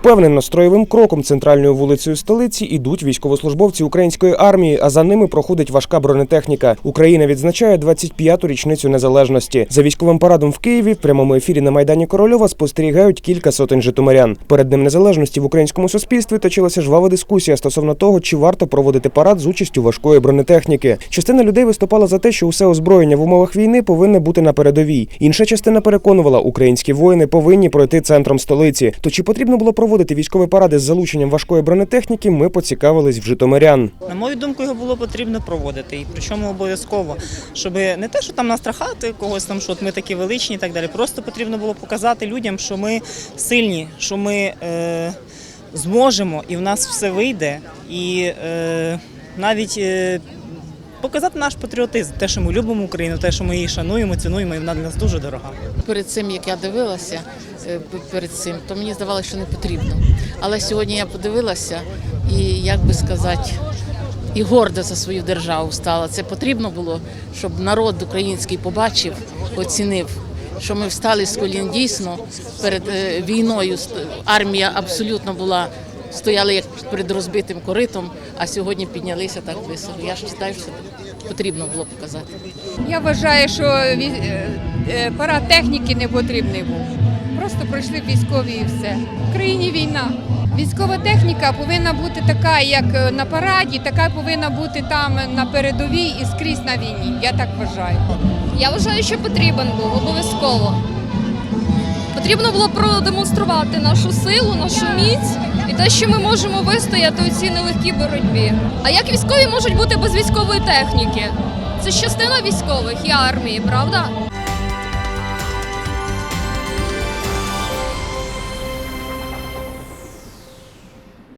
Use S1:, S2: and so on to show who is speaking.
S1: Впевнено, строєвим кроком центральною вулицею столиці ідуть військовослужбовці української армії, а за ними проходить важка бронетехніка. Україна відзначає 25-ту річницю незалежності. За військовим парадом в Києві в прямому ефірі на майдані Корольова спостерігають кілька сотень житомирян. Перед Днем незалежності в українському суспільстві точилася жвава дискусія стосовно того, чи варто проводити парад з участю важкої бронетехніки. Частина людей виступала за те, що усе озброєння в умовах війни повинне бути на передовій. Інша частина переконувала, українські воїни повинні пройти центром столиці. То чи потрібно було проводити військові паради з залученням важкої бронетехніки? Ми поцікавились в житомирян.
S2: На мою думку, його було потрібно проводити, і причому обов'язково, щоб не те, що там настрахати когось там, що от ми такі величні і так далі. Просто потрібно було показати людям, що ми сильні, що ми е, зможемо, і в нас все вийде. І е, навіть е, показати наш патріотизм, те, що ми любимо Україну, те, що ми її шануємо, цінуємо, і вона для нас дуже дорога.
S3: перед цим, як я дивилася е, перед цим, то мені здавалося, що не потрібно. Але сьогодні я подивилася і, як би сказати, і горда за свою державу стала. Це потрібно було, щоб народ український побачив, оцінив, що ми встали з колін дійсно перед е, війною. Армія абсолютно була. Стояли як перед розбитим коритом, а сьогодні піднялися так високо. Я ж вважаю, що потрібно було показати.
S4: Я вважаю, що е, е, парад техніки не потрібний був. Просто пройшли військові і все. В країні війна. Військова техніка повинна бути така, як е, на параді, така повинна бути там на передовій і скрізь на війні. Я так вважаю.
S5: Я вважаю, що потрібен був обов'язково. Потрібно було продемонструвати нашу силу, нашу міць і те, що ми можемо вистояти у цій нелегкій боротьбі. А як військові можуть бути без військової техніки? Це ж частина військових і армії, правда?